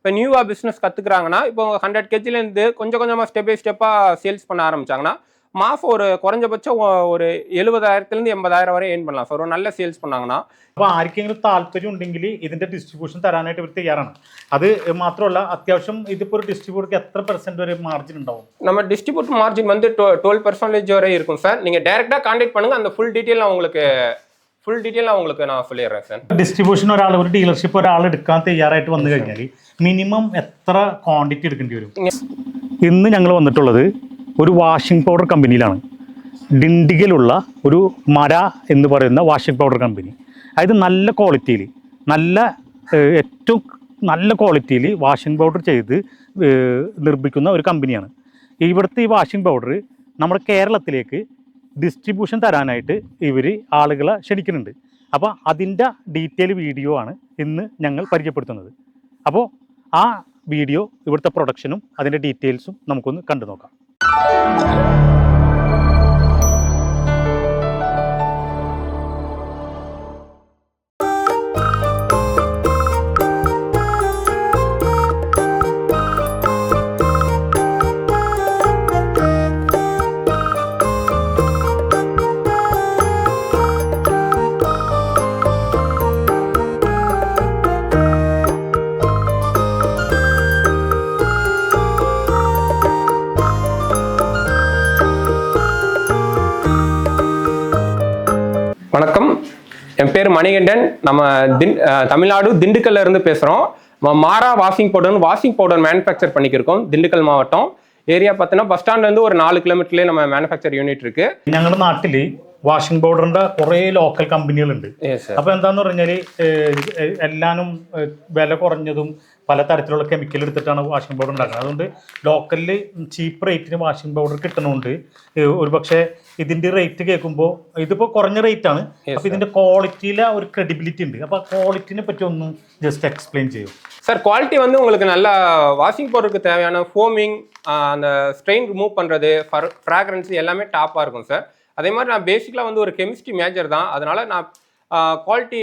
இப்போ நியூவாக பிஸ்னஸ் கற்றுக்குறாங்கன்னா இப்போ ஹண்ட்ரட் கேஜிலேருந்து கொஞ்சம் கொஞ்சமாக ஸ்டெப் பை ஸ்டெப்பாக சேல்ஸ் பண்ண ஆரம்பிச்சாங்கன்னா மாதம் ஒரு குறைஞ்சபட்சம் ஒ- ஒரு எழுபதாயிரத்துலேருந்து எண்பதாயிரம் வரை ஏர்ன் பண்ணலாம் சார் ஒரு நல்ல சேல்ஸ் பண்ணாங்கன்னா അപ്പോൾ ആർക്കെങ്കിലും താല്പര്യം ഉണ്ടെങ്കിൽ ഇതിന്റെ ഡിസ്ട്രിബ്യൂഷൻ തരാനായിട്ട് ഇവർ തയ്യാറാണ് അത് മാത്രമല്ല അത്യാവശ്യം ഇതിപ്പോൾ ഒരു ഡിസ്ട്രിബ്യൂട്ടർക്ക് എത്ര പെർസെന്റ് വരെ മാർജിൻ ഉണ്ടാവും நம்ம டிஸ்ட்ரிபியூட் மார்ஜின் வந்து டுவெல் பர்சன்டேஜ் வரை இருக்கும் சார் நீங்கள் டேரெக்டாக காண்டாக்ட் பண்ணுங்கள் அந்த ஃபுல் டீட்டெயில் நான் உங்களுக்கு ஃபுல் டீட்டெயில் நான் உங்களுக்கு நான் சொல்லிடுறேன் சார் ഡിസ്ട്രിബ്യൂഷൻ ഒരാൾ ഒരു ഡീലർഷിപ്പ് ഒരാൾ എടുക്കാൻ തയ്യാറായിട്ട് വന്നു കഴിഞ്ഞാൽ മിനിമം എത്ര ക്വാണ്ടിറ്റി എടുക്കേണ്ടി വരും ഇന്ന് ഞങ്ങൾ വന്നിട്ടുള്ളത് ഒരു വാഷിംഗ് പൗഡർ കമ്പനിയിലാണ് ഡിണ്ടിഗലുള്ള ഒരു മര എന്ന് പറയുന്ന വാഷിംഗ് പൗഡർ കമ്പനി അതായത് നല്ല ക്വാളിറ്റിയിൽ നല്ല ഏഹ്, ഏറ്റവും നല്ല ക്വാളിറ്റിയിൽ വാഷിംഗ് പൗഡർ ചെയ്ത് ഏഹ്, നിർമ്മിക്കുന്ന ഒരു കമ്പനിയാണ് ഇവിടുത്തെ ഈ വാഷിംഗ് പൗഡർ നമ്മുടെ കേരളത്തിലേക്ക് ഡിസ്ട്രിബ്യൂഷൻ തരാനായിട്ട് ഇവർ ആളുകളെ ക്ഷണിക്കുന്നുണ്ട്. അപ്പോൾ അതിന്റെ ഡീറ്റെയിൽ വീഡിയോ ആണ് ഇന്ന് ഞങ്ങൾ പരിചയപ്പെടുത്തുന്നത്. അപ്പോൾ ആ വീഡിയോ ഇവിടുത്തെ പ്രൊഡക്ഷനും അതിന്റെ ഡീറ്റെയിൽസും നമുക്കൊന്ന് കണ്ടു നോക്കാം வணக்கம் என் பேர் மணிகண்டன் நம்ம தின் அஹ், தமிழ்நாடு திண்டுக்கல்ல இருந்து பேசுகிறோம் மாரா washing powder washing powder manufacture பண்ணிக்கிருக்கோம் Dindigul மாவட்டம் ஏரியா பார்த்தீங்கன்னா பஸ் ஸ்டாண்ட்லேருந்து ஒரு நாலு கிலோமீட்டர்லேயே நம்ம மேனுஃபேக்சர் யூனிட் இருக்கு ഞങ്ങളുടെ നാട്ടിൽ വാഷിംഗ് പൗഡറിൻ്റെ കുറേ ലോക്കൽ കമ്പനികളുണ്ട് எஸ் சார் അപ്പോൾ എന്താന്ന് പറഞ്ഞാൽ എല്ലാനും ഏഹ്, വില കുറഞ്ഞതും പലതരത്തിലുള്ള കെമിക്കൽ എടുത്തിട്ടാണ് വാഷിംഗ് പൗഡർ ഉണ്ടാക്കുന്നത് അതുകൊണ്ട് ലോക്കലിൽ ചീപ്പ് റേറ്റിന് വാഷിംഗ് പൗഡർ കിട്ടണമുണ്ട് ഒരു പക്ഷേ ഇതിൻ്റെ റേറ്റ് കേൾക്കുമ്പോൾ ഇതിപ്പോൾ കുറഞ്ഞ റേറ്റ് ആണ് Yes, അപ്പോൾ ഇതിൻ്റെ ക്വാളിറ്റിയിലെ ഒരു ക്രെഡിബിലിറ്റി ഉണ്ട് അപ്പോൾ ക്വാളിറ്റിനെ പറ്റി ഒന്ന് ജസ്റ്റ് എക്സ്പ്ലെയിൻ ചെയ്യും சார் குவாலிட்டி வந்து உங்களுக்கு நல்லா வாஷிங் பவுடருக்கு தேவையான ஃபோமிங் அந்த ஸ்ட்ரெயின் ரிமூவ் பண்ணுறது ஃப்ராக்ரன்ஸ் எல்லாமே டாப்பாக இருக்கும் சார் அதே மாதிரி நான் பேசிக்கலாக வந்து ஒரு கெமிஸ்ட்ரி மேஜர் தான் அதனால நான் குவாலிட்டி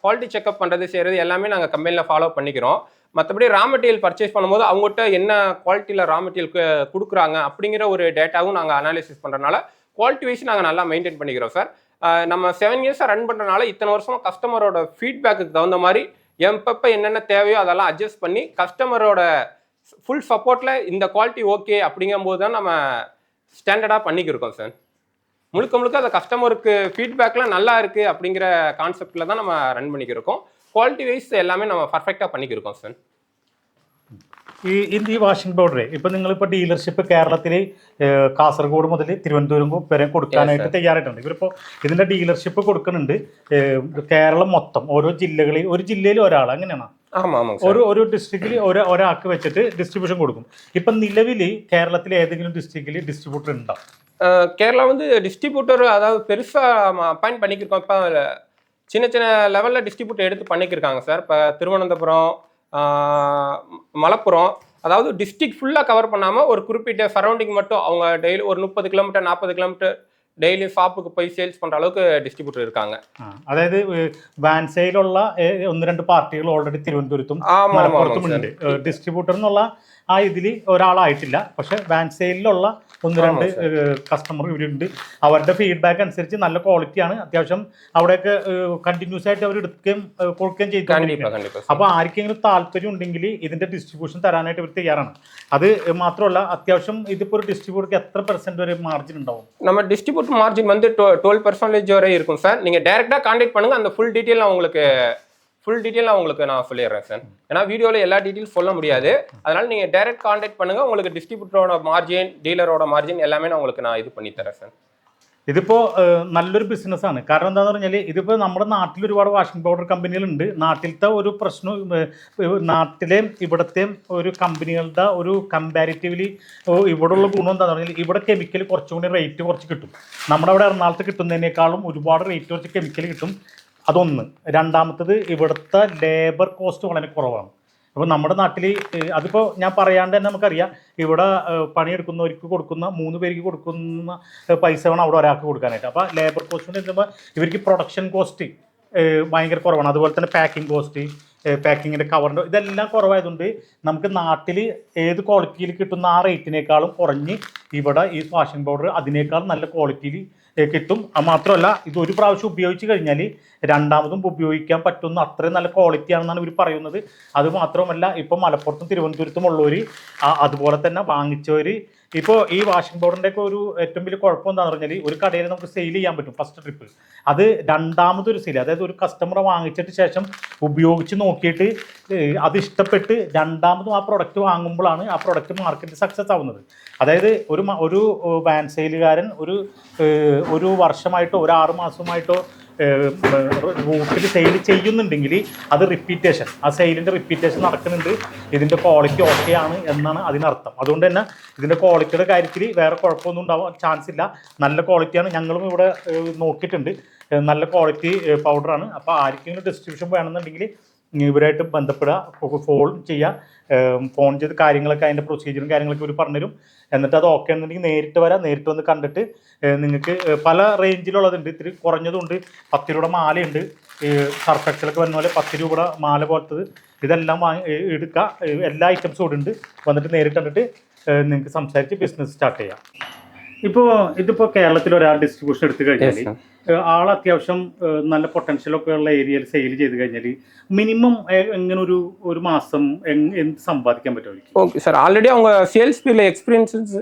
குவாலிட்டி செக்அப் பண்ணுறது செய்கிறது எல்லாமே நாங்கள் கம்பெனியில் ஃபாலோ பண்ணிக்கிறோம் மற்றபடி ரா மெட்டீரியல் பர்ச்சேஸ் பண்ணும்போது அவங்ககிட்ட என்ன குவாலிட்டியில் ரா மெட்டீரியல் கொடுக்குறாங்க அப்படிங்கிற ஒரு டேட்டாவும் நாங்கள் அனாலிசிஸ் பண்ணுறதுனால குவாலிட்டி வைஸ் நாங்கள் நல்லா மெயின்டைன் பண்ணிக்கிறோம் சார் நம்ம செவன் இயர்ஸாக ரன் பண்ணுறனால இத்தனை வருஷம் கஸ்டமரோட ஃபீட்பேக்குக்கு தகுந்த மாதிரி எப்பப்போ என்னென்ன தேவையோ அதெல்லாம் அட்ஜஸ்ட் பண்ணி கஸ்டமரோட ஃபுல் சப்போர்ட்டில் இந்த குவாலிட்டி ஓகே அப்படிங்கும்போது தான் நம்ம ஸ்டாண்டர்டாக பண்ணிக்கிருக்கோம் சார் முழுக்க முழுக்க அந்த கஸ்டமருக்கு ஃபீட்பேக்லாம் நல்லா இருக்குது அப்படிங்கிற கான்செப்டில் தான் நம்ம ரன் பண்ணிக்கிருக்கோம். குவாலிட்டி வைஸ் எல்லாமே நம்ம பர்ஃபெக்டாக பண்ணிக்கிருக்கோம் சார் ഈ ഇത് ഈ വാഷിംഗ് പൗഡർ ഇപ്പൊ നിങ്ങളിപ്പോ ഡീലർഷിപ്പ് കേരളത്തിൽ കാസർഗോഡ് മുതൽ തിരുവനന്തപുരം വരെ കൊടുക്കാനായിട്ട് തയ്യാറായിട്ടുണ്ട് ഇവരിപ്പോ ഇതിന്റെ ഡീലർഷിപ്പ് കൊടുക്കുന്നുണ്ട് ഏഹ്, കേരളം മൊത്തം ഓരോ ജില്ലകളിൽ ഒരു ജില്ലയിൽ ഒരാൾ അങ്ങനെയാണ് ஆமாம் ஆமாங்க சார் ഒരു ഒരു ഡിസ്ട്രിക്റ്റിൽ ഒരു ഒരാൾക്ക് വെച്ചിട്ട് ഡിസ്ട്രിബ്യൂഷൻ കൊടുക്കും ഇപ്പൊ നിലവിൽ കേരളത്തിലെ ഏതെങ്കിലും ഡിസ്ട്രിക്റ്റിൽ ഡിസ്ട്രിബ്യൂട്ടർ ഉണ്ടോ அஹ் கேரளா வந்து டிஸ்ட்ரிபியூட்டர் அதாவது பெருசாக அப்பாயிண்ட் பண்ணிக்கிருக்கோம் இப்போ சின்ன சின்ன லெவலில் டிஸ்ட்ரிபியூட்டர் எடுத்து பண்ணிக்கிருக்காங்க சார் இப்போ திருவனந்தபுரம் ஆஹ் மலப்புரம் அதாவது டிஸ்ட்ரிக்ட் ஃபுல்லாக கவர் பண்ணாமல் ஒரு குறிப்பிட்ட சரௌண்டிங் மட்டும் அவங்க டெய்லி ஒரு முப்பது கிலோமீட்டர் நாற்பது கிலோமீட்டர் டெய்லி ஷாப்புக்கு போய் சேல்ஸ் பண்ணுற அளவுக்கு டிஸ்ட்ரிபியூட்டர் இருக்காங்க ആ, അതായത് വാൻസയിലുള്ള ഏഹ്, ഒന്ന് രണ്ട് പാർട്ടികൾ ഓൾറെഡി തിരുവനന്തപുരത്തും ஆமாம் മലപ്പുറത്തും ஆமாம் ഉണ്ട് ഡിസ്ട്രിബ്യൂട്ടർ എന്നുള്ള ആ ഇതിൽ ഒരാളായിട്ടില്ല പക്ഷെ വാൻസെയിലുള്ള ഒന്ന് രണ്ട് കസ്റ്റമർ ഇവരുണ്ട് അവരുടെ ഫീഡ്ബാക്ക് അനുസരിച്ച് നല്ല ക്വാളിറ്റിയാണ് അത്യാവശ്യം അവിടെയൊക്കെ കണ്ടിന്യൂസ് ആയിട്ട് അവർ എടുക്കുകയും ഏഹ്, കൊടുക്കുകയും ചെയ്തു கண்டிப்பாக கண்டிப்பாக അപ്പോൾ ആർക്കെങ്കിലും താല്പര്യം ഉണ്ടെങ്കിൽ ഇതിന്റെ ഡിസ്ട്രിബ്യൂഷൻ തരാനായിട്ട് ഇവർ തയ്യാറാണ് അത് മാത്രമല്ല അത്യാവശ്യം ഇതിപ്പോൾ ഒരു ഡിസ്ട്രിബ്യൂട്ടർക്ക് എത്ര പെർസെന്റ് വരെ മാർജിൻ ഉണ്ടാവും நம்ம டிஸ்ட்ரிபியூட் மார்ஜின் வந்து டுவெல் பர்சன்டேஜ் வரை இருக்கும் சார் நீங்கள் டேரெக்டாக காண்டாக்ட் பண்ணுங்கள் அந்த ஃபுல் டீட்டெயில் நான் உங்களுக்கு ஃபுல் டீட்டெயில் நான் உங்களுக்கு நான் சொல்லிடுறேன் சார் ஏன்னா வீடியோவில் எல்லா டீட்டெயில்ஸ் சொல்ல முடியாது அதனால் நீங்கள் டைரக்ட் காண்டாக்ட் பண்ணுங்கள் உங்களுக்கு டிஸ்ட்ரிபியூட்டரோட மார்ஜின் டீலரோட மார்ஜின் எல்லாமே நான் உங்களுக்கு நான் இது பண்ணி தரேன் சார் ഇതിപ്പോ ഏഹ്, നല്ലൊരു ബിസിനസ്സാണ് കാരണം എന്താന്ന് പറഞ്ഞാൽ ഇതിപ്പോ നമ്മുടെ നാട്ടിൽ ഒരുപാട് വാഷിംഗ് പൗഡർ കമ്പനികളുണ്ട് നാട്ടിലത്തെ ഒരു പ്രശ്നം ഏഹ്, നാട്ടിലെയും ഇവിടത്തെയും ഒരു കമ്പനികളുടെ ഒരു കമ്പാരിറ്റീവ്ലി ഇവിടെയുള്ള ഗുണം എന്താണെന്ന് പറഞ്ഞാൽ ഇവിടെ കെമിക്കൽ കുറച്ചും കൂടി റേറ്റ് കുറച്ച് കിട്ടും നമ്മുടെ അവിടെ എറണാകുളത്ത് കിട്ടുന്നതിനേക്കാളും ഒരുപാട് റേറ്റ് കുറച്ച് കെമിക്കൽ കിട്ടും അതൊന്ന്. രണ്ടാമത്തത് ഇവിടുത്തെ ലേബർ കോസ്റ്റ് വളരെ കുറവാണ്. അപ്പോൾ നമ്മുടെ നാട്ടിൽ അതിപ്പോൾ ഞാൻ പറയാണ്ട് തന്നെ നമുക്കറിയാം. ഇവിടെ പണിയെടുക്കുന്നവർക്ക് കൊടുക്കുന്ന മൂന്ന് പേർക്ക് കൊടുക്കുന്ന പൈസ വേണം അവിടെ ഒരാൾക്ക് കൊടുക്കാനായിട്ട്. അപ്പോൾ ലേബർ കോസ്റ്റ് എത്തുമ്പോൾ ഇവർക്ക് പ്രൊഡക്ഷൻ കോസ്റ്റ് ഭയങ്കര കുറവാണ്. അതുപോലെ തന്നെ പാക്കിംഗ് കോസ്റ്റ് പാക്കിങ്ങിന്റെ കവറിന്റെ ഇതെല്ലാം കുറവായതുകൊണ്ട് നമുക്ക് നാട്ടിൽ ഏത് ക്വാളിറ്റിയിൽ കിട്ടുന്ന ആ റേറ്റിനേക്കാളും കുറഞ്ഞ് ഇവിടെ ഈ ഫാഷൻ പൗഡർ അതിനേക്കാൾ നല്ല ക്വാളിറ്റിയിൽ കിട്ടും. അത് മാത്രമല്ല ഇത് ഒരു പ്രാവശ്യം ഉപയോഗിച്ച് കഴിഞ്ഞാൽ രണ്ടാമതും ഉപയോഗിക്കാൻ പറ്റുന്ന അത്രയും നല്ല ക്വാളിറ്റി ആണെന്നാണ് ഇവർ പറയുന്നത്. അത് മാത്രമല്ല ഇപ്പം മലപ്പുറത്തും തിരുവനന്തപുരത്തും ഉള്ളവർ അതുപോലെ തന്നെ വാങ്ങിച്ചവർ ഇപ്പോൾ ഈ വാഷിംഗ് പൗഡറിന്റെ ഒക്കെ ഒരു ഏറ്റവും വലിയ കുഴപ്പം എന്താണെന്ന് പറഞ്ഞാൽ ഒരു കടയിൽ നമുക്ക് സെയിൽ ചെയ്യാൻ പറ്റും ഫസ്റ്റ് ട്രിപ്പ് അത് രണ്ടാമതൊരു സെയിൽ അതായത് ഒരു കസ്റ്റമർ വാങ്ങിച്ചിട്ട് ശേഷം ഉപയോഗിച്ച് നോക്കിയിട്ട് അത് ഇഷ്ടപ്പെട്ട് രണ്ടാമതും ആ പ്രൊഡക്റ്റ് വാങ്ങുമ്പോഴാണ് ആ പ്രൊഡക്റ്റ് മാർക്കറ്റിൽ സക്സസ് ആവുന്നത്. അതായത് ഒരു ഒരു വാൻ സെയിലുകാരൻ ഒരു ഒരു വർഷമായിട്ടോ ഒരു ആറ് മാസമായിട്ടോ റൂട്ടിൽ സെയിൽ ചെയ്യുന്നുണ്ടെങ്കിൽ അത് റിപ്പീറ്റേഷൻ ആ സെയിലിന്റെ റിപ്പീറ്റേഷൻ നടക്കുന്നുണ്ട്. ഇതിന്റെ ക്വാളിറ്റി ഓക്കെ ആണ് എന്നാണ് അതിനർത്ഥം. അതുകൊണ്ട് തന്നെ ഇതിന്റെ ക്വാളിറ്റിയുടെ കാര്യത്തിൽ വേറെ കുഴപ്പമൊന്നും ഉണ്ടാവാൻ ചാൻസ് ഇല്ല. നല്ല ക്വാളിറ്റിയാണ് ഞങ്ങളും ഇവിടെ നോക്കിയിട്ടുണ്ട്. നല്ല ക്വാളിറ്റി പൗഡറാണ് അപ്പോൾ ആർക്കെങ്കിലും ഡിസ്ട്രിബ്യൂഷൻ വേണമെന്നുണ്ടെങ്കിൽ ഇവരായിട്ട് ബന്ധപ്പെടുക ഫോൺ ചെയ്യുക ഫോൺ ചെയ്ത് കാര്യങ്ങളൊക്കെ അതിന്റെ പ്രൊസീജിയറും കാര്യങ്ങളൊക്കെ ഇവർ പറഞ്ഞുതരും. എന്നിട്ട് അത് ഓക്കെ എന്നുണ്ടെങ്കിൽ നേരിട്ട് വരാം നേരിട്ട് വന്ന് കണ്ടിട്ട് നിങ്ങൾക്ക് പല റേഞ്ചിലുള്ളതുണ്ട് ഇത്തിരി കുറഞ്ഞതുണ്ട്. പത്ത് രൂപയുടെ മാലയുണ്ട്. സർഫ് എക്സലൊക്കെ വരുന്ന പോലെ പത്ത് രൂപയുടെ മാല പോലത്തത്. ഇതെല്ലാം വാങ്ങി എടുക്കുക എല്ലാ ഐറ്റംസും ഇവിടെ ഉണ്ട് വന്നിട്ട് നേരിട്ട് കണ്ടിട്ട് നിങ്ങൾക്ക് സംസാരിച്ച് ബിസിനസ് സ്റ്റാർട്ട് ചെയ്യാം. ഇപ്പോൾ ഇതിപ്പോൾ കേരളത്തിൽ ഒരാൾ ഡിസ്ട്രിബ്യൂഷൻ എടുത്തു കഴിഞ്ഞാൽ Yes, sir. ഏഹ് ആൾ അത്യാവശ്യം ഏഹ് നല്ല പൊട്ടൻഷ്യൽ ഒക്കെ ഉള്ള ഏരിയയിൽ സെയിൽ ചെയ്ത് കഴിഞ്ഞാൽ മിനിമം എങ്ങനെ ഒരു ഒരു മാസം എങ്- എന്ത് സമ്പാദിക്കാൻ പറ്റും അവർക്ക് ஓகே சார் ஆல்ரெடி அவங்க சேல்ஸ் ஃபீல்டில் எக்ஸ்பீரியன்ஸஸ்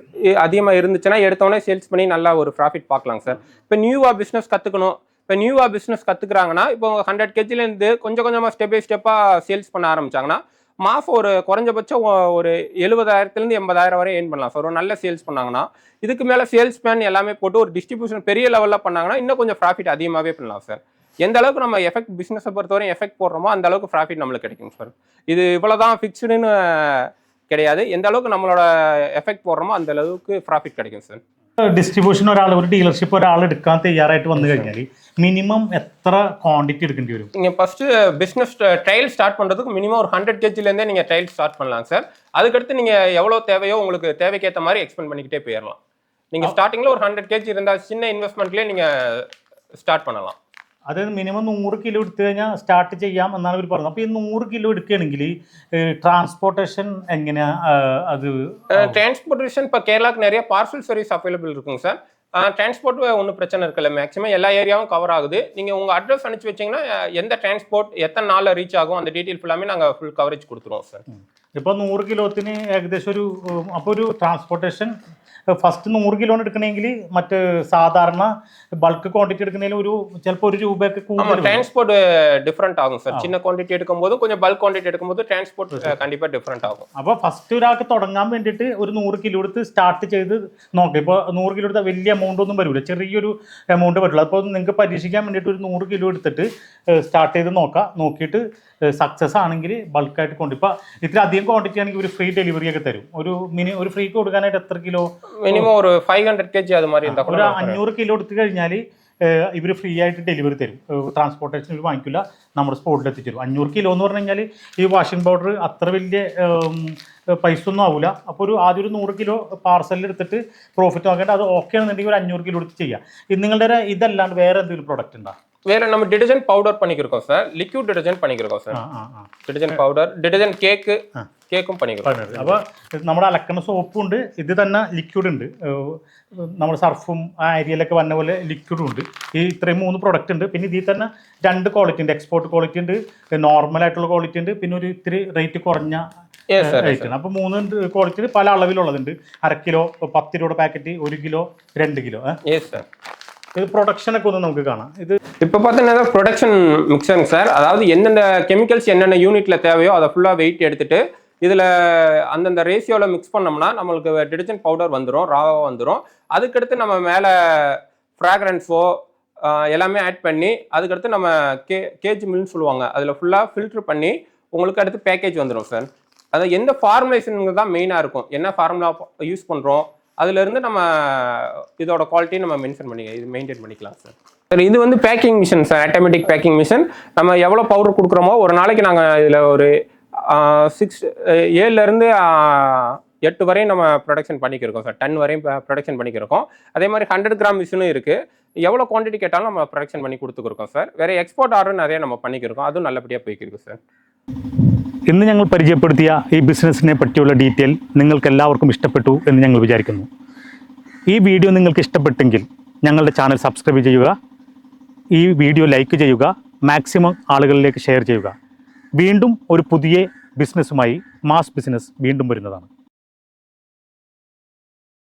அதிகமாக இருந்துச்சுன்னா எடுத்தோடனே சேல்ஸ் பண்ணி நல்லா ஒரு ப்ராஃபிட் பார்க்கலாங்க சார் இப்போ நியூவாக பிஸ்னஸ் கற்றுக்கணும் இப்போ நியூவாக பிஸ்னஸ் கற்றுக்குறாங்கன்னா இப்போ ஹண்ட்ரட் கேஜிலேருந்து கொஞ்சம் கொஞ்சமாக ஸ்டெப் பை ஸ்டெப்பாக சேல்ஸ் பண்ண ஆரம்பிச்சாங்கன்னா மாதம் ஒரு குறைஞ்சபட்சம் ஒரு எழுபதாயிரத்துலேருந்து எண்பதாயிரம் வரை ஏர்ன் பண்ணலாம். சார் ஒரு நல்ல சேல்ஸ் பண்ணாங்கன்னா இதுக்கு மேலே சேல்ஸ் மேன் எல்லாமே போட்டு ஒரு டிஸ்ட்ரிபியூஷன் பெரிய லெவலில் பண்ணாங்கன்னா இன்னும் கொஞ்சம் ப்ராஃபிட் அதிகமாகவே பண்ணலாம் சார் எந்த அளவுக்கு நம்ம எஃபெக்ட் பிஸ்னஸை பொறுத்தவரை எஃபெக்ட் போடுறோமோ அந்த அளவுக்கு ப்ராஃபிட் நம்மளுக்கு கிடைக்கும் சார் இது இவ்வளோதான் ஃபிக்ஸ்டுன்னு கிடையாது. எந்த அளவுக்கு நம்மளோட எஃபெக்ட் போடுறோமோ அந்த அளவுக்கு ப்ராஃபிட் கிடைக்கும் சார் ഡിസ്ട്രിബ്യൂഷൻ ഒരാൾ ഒരു ഡീലർഷിപ്പ് ഒരാൾ എടുക്കാൻ തയ്യാറായിട്ട് വന്നു കഴിഞ്ഞാൽ മിനിമം എത്ര ക്വാണ്ടിറ്റി എടുക്കേണ്ടി വരും நீங்கள் ஃபஸ்ட்டு பிஸ்னஸ் ட்ரையல் ஸ்டார்ட் பண்ணுறதுக்கு மினிமம் ஒரு ஹண்ட்ரட் கேஜிலேருந்தே நீங்கள் ட்ரையல் ஸ்டார்ட் பண்ணலாம் சார் அதுக்கடுத்து நீங்கள் எவ்வளோ தேவையோ உங்களுக்கு தேவைக்கேற்ற மாதிரி எக்ஸ்பெண்ட் பண்ணிக்கிட்டே போயிடலாம் நீங்கள் ஸ்டார்டிங்கில் ஒரு ஹண்ட்ரட் கேஜி இருந்தால் சின்ன இன்வெஸ்ட்மெண்ட்லேயே நீங்கள் ஸ்டார்ட் பண்ணலாம் അതായത് മിനിമം നൂറ് കിലോ എടുത്തു കഴിഞ്ഞാൽ സ്റ്റാർട്ട് ചെയ്യാം എന്നാണ് ഇവർ പറയുന്നത് അപ്പോൾ ഈ നൂറ് കിലോ എടുക്കുകയാണെങ്കിൽ ട്രാൻസ്പോർട്ടേഷൻ എങ്ങനെയാ ആ, അത് டிரான்ஸ்போர்ட்டேஷன் இப்போ கேரளாக்கு நிறைய பார்சல் சர்வீஸ் அவைலபிள் இருக்குங்க சார் டிரான்ஸ்போர்ட் ஒன்றும் பிரச்சனை இருக்குல்ல மேக்ஸிமம் எல்லா ஏரியாவும் கவர் ஆகுது நீங்கள் உங்கள் அட்ரஸ் அனுப்பிச்சு வச்சீங்கன்னா அஹ், எந்த டிரான்ஸ்போர்ட் எத்தனை நாளில் ரீச் ஆகும் அந்த டீட்டெயில் ஃபுல்லாமே நாங்கள் ஃபுல் கவரேஜ் கொடுத்துருவோம் சார் ഇപ്പോൾ നൂറ് കിലോത്തിന് ഏകദേശം ഒരു അപ്പോൾ ഒരു ട്രാൻസ്പോർട്ടേഷൻ ഫസ്റ്റ് നൂറ് കിലോ എടുക്കണമെങ്കിൽ മറ്റ് സാധാരണ ബൾക്ക് ക്വാണ്ടിറ്റി എടുക്കുന്നതിൽ ഒരു ചിലപ്പോൾ ഒരു രൂപയൊക്കെ കൂടുതൽ ട്രാൻസ്പോർട്ട് ഡിഫറെന്റ് ആകും സർ ചിന്ന ക്വാണ്ടിറ്റി എടുക്കുമ്പോൾ കൊഞ്ചം ബൾക്ക് ക്വാണ്ടിറ്റി എടുക്കുമ്പോൾ ട്രാൻസ്പോർട്ട് കണ്ടിപ്പാ ഡിഫറെന്റ് ആകും അപ്പോൾ ഫസ്റ്റ് ഒരാൾക്ക് തുടങ്ങാൻ വേണ്ടിയിട്ട് ഒരു നൂറ് കിലോ എടുത്ത് സ്റ്റാർട്ട് ചെയ്ത് നോക്കാം. ഇപ്പോൾ നൂറ് കിലോ എടുത്താൽ വലിയ എമൗണ്ട് ഒന്നും വരില്ല ചെറിയൊരു എമൗണ്ട് പറ്റുള്ളൂ അപ്പോൾ നിങ്ങൾക്ക് പരീക്ഷിക്കാൻ വേണ്ടിയിട്ട് ഒരു നൂറ് കിലോ എടുത്തിട്ട് സ്റ്റാർട്ട് ചെയ്ത് നോക്കാം. നോക്കിയിട്ട് സക്സസ് ആണെങ്കിൽ ബൾക്കായിട്ട് കൊണ്ട്. ഇപ്പോൾ ഇത്ര അധികം അധികം ക്വാണ്ടിറ്റി ആണെങ്കിൽ ഒരു ഫ്രീ ഡെലിവറി ഒക്കെ തരും. ഒരു മിനി ഒരു ഫ്രീക്ക് കൊടുക്കാനായിട്ട് എത്ര കിലോ മിനിമം ഒരു ഫൈവ് ഹൺഡ്രഡ് കെ ജി അതുമാതിരി ഒരു അഞ്ഞൂറ് കിലോ എടുത്തു കഴിഞ്ഞാൽ ഇവർ ഫ്രീ ആയിട്ട് ഡെലിവറി തരും. ട്രാൻസ്പോർട്ടേഷൻ വാങ്ങിക്കില്ല നമ്മുടെ സ്പോട്ടിൽ എത്തിച്ചു അഞ്ഞൂറ് കിലോ എന്ന് പറഞ്ഞു കഴിഞ്ഞാൽ ഈ വാഷിംഗ് പൗഡർ അത്ര വലിയ പൈസ ഒന്നും ആവില്ല അപ്പോൾ ഒരു ആദ്യം ഒരു നൂറ് കിലോ പാർസലിൽ എടുത്തിട്ട് പ്രോഫിറ്റ് നോക്കേണ്ട അത് ഓക്കെ ആണെന്നുണ്ടെങ്കിൽ ഒരു അഞ്ഞൂറ് കിലോ എടുത്ത് ചെയ്യുക നിങ്ങളുടെ ഇതല്ലാണ്ട് വേറെ എന്തെങ്കിലും പ്രോഡക്റ്റ് ഉണ്ടോ? வேற நம்ம டிடர்ஜென்ட் பவுடர் பண்ணிக்கிறோம் சார் லிக்விட் டிடர்ஜென்ட் பண்ணிக்கிறோம் சார் ആ ആ ആ டிடர்ஜென்ட் பவுடர் டிடர்ஜென்ட் கேக்கு கேக்கும் பண்ணிக்கிறோம் പറഞ്ഞത് അപ്പോൾ നമ്മുടെ അലക്കണ സോപ്പും ഉണ്ട് ഇത് തന്നെ ലിക്വിഡ് ഉണ്ട് ഏഹ് നമ്മുടെ സർഫും ആ ഏരിയയിലൊക്കെ വന്ന പോലെ ലിക്വിഡും ഉണ്ട് ഈ ഇത്രയും മൂന്ന് പ്രൊഡക്റ്റ് ഉണ്ട് പിന്നെ ഇതിൽ തന്നെ രണ്ട് ക്വാളിറ്റി ഉണ്ട് എക്സ്പോർട്ട് ക്വാളിറ്റി ഉണ്ട് നോർമൽ ആയിട്ടുള്ള ക്വാളിറ്റി ഉണ്ട് പിന്നെ ഒരു ഇത്തിരി റേറ്റ് കുറഞ്ഞ Yes, sir, yes, റേറ്റ് ഉണ്ട് അപ്പോൾ മൂന്ന് ക്വാളിറ്റി പല അളവിലുള്ളതുണ്ട് അര കിലോ പത്ത് രൂപയുടെ പാക്കറ്റ് ഒരു കിലോ രണ്ട് കിലോ எஸ் சார் ഇത് പ്രൊഡക്ഷനൊക്കെ ഒന്ന് നമുക്ക് കാണാം ഇത് இப்போ பார்த்தீங்கன்னா ப்ரொடக்ஷன் மிக்சருங்க சார் அதாவது எந்தெந்த கெமிக்கல்ஸ் என்னென்ன யூனிட்ல தேவையோ அதை ஃபுல்லாக வெயிட் எடுத்துட்டு இதில் அந்தந்த ரேஷியோவில் மிக்ஸ் பண்ணோம்னா நம்மளுக்கு டிடர்ஜென்ட் பவுடர் வந்துடும் ராவாக வந்துடும் அதுக்கடுத்து நம்ம மேலே ஃப்ராக்ரன்ஸோ எல்லாமே ஆட் பண்ணி அதுக்கடுத்து நம்ம கே கேஜ் மில்னு சொல்லுவாங்க அதில் ஃபுல்லாக ஃபில்ட்ரு பண்ணி உங்களுக்கு அடுத்து பேக்கேஜ் வந்துடும் சார் அது எந்த ஃபார்முலேஷனுங்க தான் மெயினாக இருக்கும் என்ன ஃபார்முலா யூஸ் பண்ணுறோம் அதுலேருந்து நம்ம இதோட குவாலிட்டி நம்ம மென்ஷன் பண்ணி இது மெயின்டைன் பண்ணிக்கலாம் சார் சார் இது வந்து packing machine sir automatic packing machine நம்ம எவ்வளோ பவுடர் கொடுக்குறோமோ ஒரு நாளைக்கு நாங்கள் இதில் ஒரு சிக்ஸ் ஏழுலேருந்து எட்டு வரையும் நம்ம ப்ரொடக்ஷன் பண்ணிக்கிருக்கோம் சார் டென் வரையும் ப்ரொடக்ஷன் பண்ணிக்கிருக்கோம். அதே மாதிரி ஹண்ட்ரட் கிராம் மிஷினும் இருக்குது எவ்வளோ குவான்டிட்டி கேட்டாலும் நம்ம ப்ரொடக்ஷன் பண்ணி கொடுத்துருக்கோம் சார் வேறு எக்ஸ்போர்ட் ஆர்டர் நிறைய நம்ம பண்ணிக்கிருக்கோம். அதுவும் நல்லபடியாக போய்க்கிருக்கு சார் ഇന്ന് ഞങ്ങൾ പരിചയപ്പെടുത്തിയ ഈ ബിസിനസ്സിനെ പറ്റിയുള്ള ഡീറ്റെയിൽ നിങ്ങൾക്ക് എല്ലാവർക്കും ഇഷ്ടപ്പെട്ടു എന്ന് ഞങ്ങൾ വിചാരിക്കുന്നു. ഈ വീഡിയോ നിങ്ങൾക്ക് ഇഷ്ടപ്പെട്ടെങ്കിൽ ഞങ്ങളുടെ ചാനൽ സബ്സ്ക്രൈബ് ചെയ്യുക ഈ വീഡിയോ ലൈക്ക് ചെയ്യുക മാക്സിമം ആളുകളിലേക്ക് ഷെയർ ചെയ്യുക. വീണ്ടും ഒരു പുതിയ ബിസിനസ്സുമായി മാസ് ബിസിനസ് വീണ്ടും വരുന്നതാണ്.